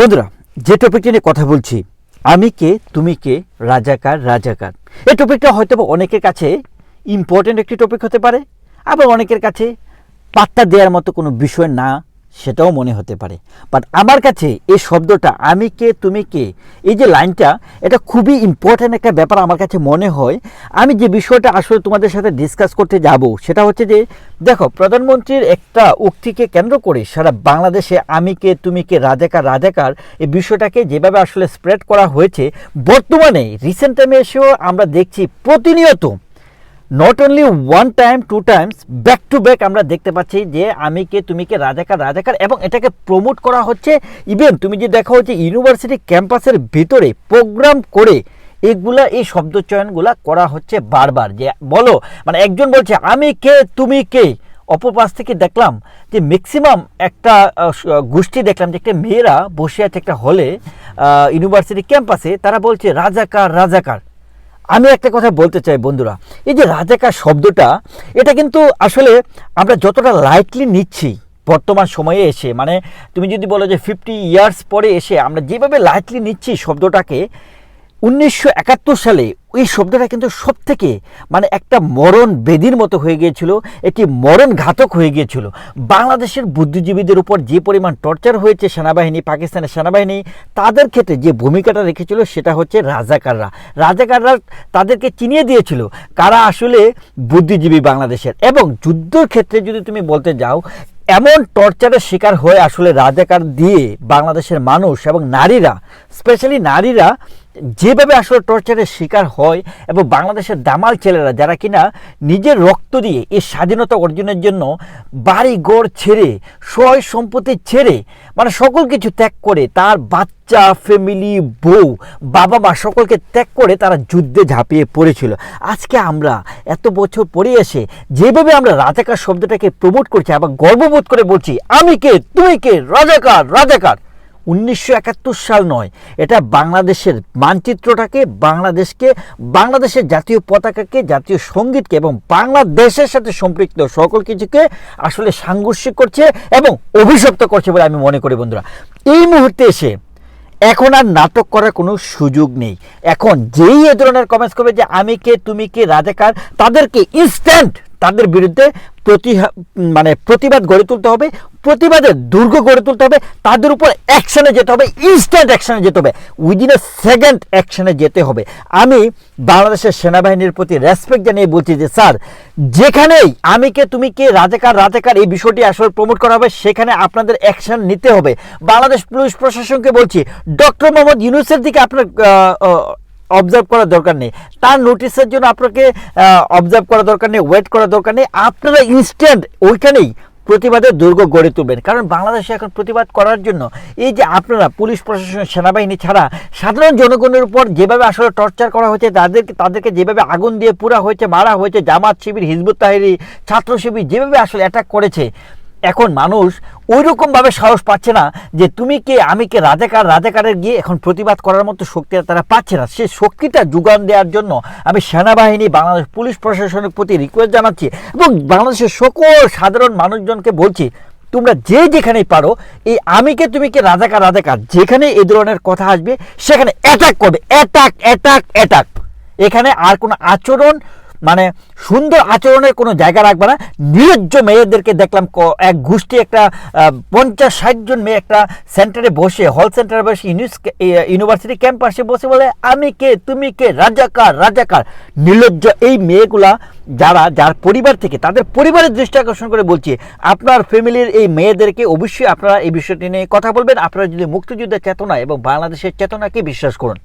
বন্ধুরা, যে টপিকটি নিয়ে কথা বলছি, আমি কে, তুমি কে, রাজাকার রাজাকার, এই টপিকটা হয়তো অনেকের কাছে ইম্পর্ট্যান্ট একটি টপিক হতে পারে, আবার অনেকের কাছে পাত্তা দেওয়ার মতো কোনো বিষয় না সেটাও মনে হতে পারে। বাট আমার কাছে এই শব্দটা, আমি কে, তুমি কে, এই যে লাইনটা, এটা খুবই ইম্পর্ট্যান্ট একটা ব্যাপার আমার কাছে মনে হয়। আমি যে বিষয়টা আসলে তোমাদের সাথে ডিসকাস করতে যাব, সেটা হচ্ছে যে, দেখো, প্রধানমন্ত্রীর একটা উক্তিকে কেন্দ্র করে সারা বাংলাদেশে আমি কে, তুমি কে, রাজাকার রাজাকার, এই বিষয়টাকে যেভাবে আসলে স্প্রেড করা হয়েছে, বর্তমানে রিসেন্ট টাইমে এসেও আমরা দেখছি প্রতিনিয়ত not only one time two times back to back আমরা দেখতে পাচ্ছি যে আমি কে তুমি কে রাজাকার রাজাকার এবং এটাকে প্রমোট করা হচ্ছে। ইভেন তুমি যে দেখো হচ্ছে ইউনিভার্সিটি ক্যাম্পাসের ভিতরে প্রোগ্রাম করে এগুলা, এই শব্দচয়নগুলা করা হচ্ছে বারবার। যে বলো মানে একজন বলছে, আমি কে, তুমি কে? অপর পাশ থেকে দেখলাম যে ম্যাক্সিমাম একটা গোষ্ঠী দেখলাম যে একটা মেয়েরা বসে আছে একটা হলে ইউনিভার্সিটি ক্যাম্পাসে তারা বলছে, রাজাকার রাজাকার। আমি একটা কথা বলতে চাই, বন্ধুরা। এই যে রাজাকার শব্দটা, এটা কিন্তু আসলে আমরা যতটা লাইটলি নিচ্ছি বর্তমান সময়ে এসে মানে তুমি যদি বলো যে ফিফটি ইয়ার্স পরে এসে আমরা যেভাবে লাইটলি নিচ্ছি শব্দটাকে উনিশশো একাত্তর সালে ওই শব্দটা কিন্তু সব থেকে মানে একটা মরণ বেদির মতো হয়ে গিয়েছিল এটি মরণ ঘাতক হয়ে গিয়েছিল। বাংলাদেশের বুদ্ধিজীবীদের উপর যে পরিমাণ টর্চার হয়েছে সেনাবাহিনী, পাকিস্তানের সেনাবাহিনী, তাদের ক্ষেত্রে যে ভূমিকাটা রেখেছিল সেটা হচ্ছে রাজাকাররা। রাজাকাররা তাদেরকে চিনিয়ে দিয়েছিল কারা আসলে বুদ্ধিজীবী বাংলাদেশের। এবং যুদ্ধের ক্ষেত্রে যদি তুমি বলতে যাও, এমন টর্চারের শিকার হয়ে আসলে রাজাকার দিয়ে বাংলাদেশের মানুষ এবং নারীরা, স্পেশালি নারীরা যেভাবে আসলে টর্চারের শিকার হয় এবং বাংলাদেশের দামাল ছেলেরা যারা কিনা নিজের রক্ত দিয়ে এই স্বাধীনতা অর্জনের জন্য বাড়ি ঘর ছেড়ে সয় সম্পত্তি ছেড়ে মানে সকল কিছু ত্যাগ করে তার বাচ্চা ফ্যামিলি বউ বাবা মা সকলকে ত্যাগ করে তারা যুদ্ধে ঝাঁপিয়ে পড়েছিল। আজকে আমরা এত বছর পরে এসে যেভাবে আমরা রাজাকার শব্দটাকে প্রমোট করছি আবার গর্ববোধ করে বলছি, আমি কে? তুই কে? রাজাকার রাজাকার। উনিশশো একাত্তর সাল নয়। এটা বাংলাদেশের মানচিত্রটাকে, বাংলাদেশকে, বাংলাদেশের জাতীয় পতাকাকে, জাতীয় সঙ্গীতকে এবং বাংলাদেশের সাথে সম্পৃক্ত সকল কিছুকে আসলে সাংঘর্ষিক করছে এবং অভিশপ্ত করছে বলে আমি মনে করি বন্ধুরা। এই মুহূর্তে এসে এখন আর নাটক করার কোনো সুযোগ নেই। এখন যেই এ ধরনের কমেন্টস করবে যে, আমি কে, তুমি কে, রাজাকার? তাদেরকে ইনস্ট্যান্ট তাদের বিরুদ্ধে প্রতি মানে প্রতিবাদ গড়ে তুলতে হবে প্রতিবাদের দুর্গ গড়ে তুলতে হবে, তাদের উপর অ্যাকশনে যেতে হবে ইনস্ট্যান্ট অ্যাকশনে যেতে হবে উইদিন এ সেকেন্ড অ্যাকশনে যেতে হবে। আমি বাংলাদেশের সেনাবাহিনীর প্রতি রেসপেক্ট জানিয়ে বলছি যে, স্যার, যেখানেই আমি কে, তুমি কে রাজাকার রাজাকার এই বিষয়টি আসলে প্রমোট করা হবে, সেখানে আপনাদের অ্যাকশন নিতে হবে। বাংলাদেশ পুলিশ প্রশাসনকে বলছি ডক্টর মোহাম্মদ ইউনুসের দিকে আপনার অবজার্ভ করার দরকার নেই। তার নোটিশের জন্য আপনাকে অবজার্ভ করা দরকার নেই ওয়েট করা দরকার নেই। আপনারা ইনস্ট্যান্ট ওইখানেই প্রতিবাদের দুর্গ গড়ে তুলবেন। কারণ বাংলাদেশে এখন প্রতিবাদ করার জন্য এই যে আপনারা পুলিশ, প্রশাসন, সেনাবাহিনী ছাড়া সাধারণ জনগণের উপর যেভাবে আসলে টর্চার করা হয়েছে, তাদেরকে তাদেরকে যেভাবে আগুন দিয়ে পুরা হয়েছে, মারা হয়েছে, জামাত শিবির, হিজবুত তাহিরি, ছাত্র শিবির যেভাবে আসলে অ্যাটাক করেছে এখন মানুষ ওই রকমভাবে সাহস পাচ্ছে না যে তুমি কে, আমি কে, রাজাকার, রাজাকারের গিয়ে এখন প্রতিবাদ করার মতো শক্তি তারা পাচ্ছে না। সেই শক্তিটা যোগান দেওয়ার জন্য আমি সেনাবাহিনী, বাংলাদেশ পুলিশ প্রশাসনের প্রতি রিকোয়েস্ট জানাচ্ছি এবং বাংলাদেশের সকল সাধারণ মানুষজনকে বলছি, তোমরা যে যেখানেই পারো, এই আমিকে তুমি কে, রাজাকার রাজাকার, যেখানে এই ধরনের কথা আসবে, সেখানে অ্যাটাক করবে। অ্যাটাক অ্যাটাক অ্যাটাক এখানে আর কোনো আচরণ মানে সুন্দর আচরণের কোনো জায়গা রাখবে না। নিরজ্জ মেয়েদেরকে দেখলাম এক গোষ্ঠী একটা পঞ্চাশ, ষাট জন মেয়ে একটা সেন্টারে বসে হল সেন্টারে বসে ইউনিভার্সিটি ক্যাম্পাসে বসে বলে, আমি কে? তুমি কে? রাজাকার রাজাকার নির্লজ্জ এই মেয়েগুলা যারা, যার পরিবার থেকে, তাদের পরিবারের দৃষ্টি আকর্ষণ করে বলছি, আপনার ফ্যামিলির এই মেয়েদেরকে অবশ্যই আপনারা এই বিষয়টি নিয়ে কথা বলবেন। আপনারা যদি মুক্তিযুদ্ধের চেতনা এবং বাংলাদেশের চেতনাকে বিশ্বাস করুন।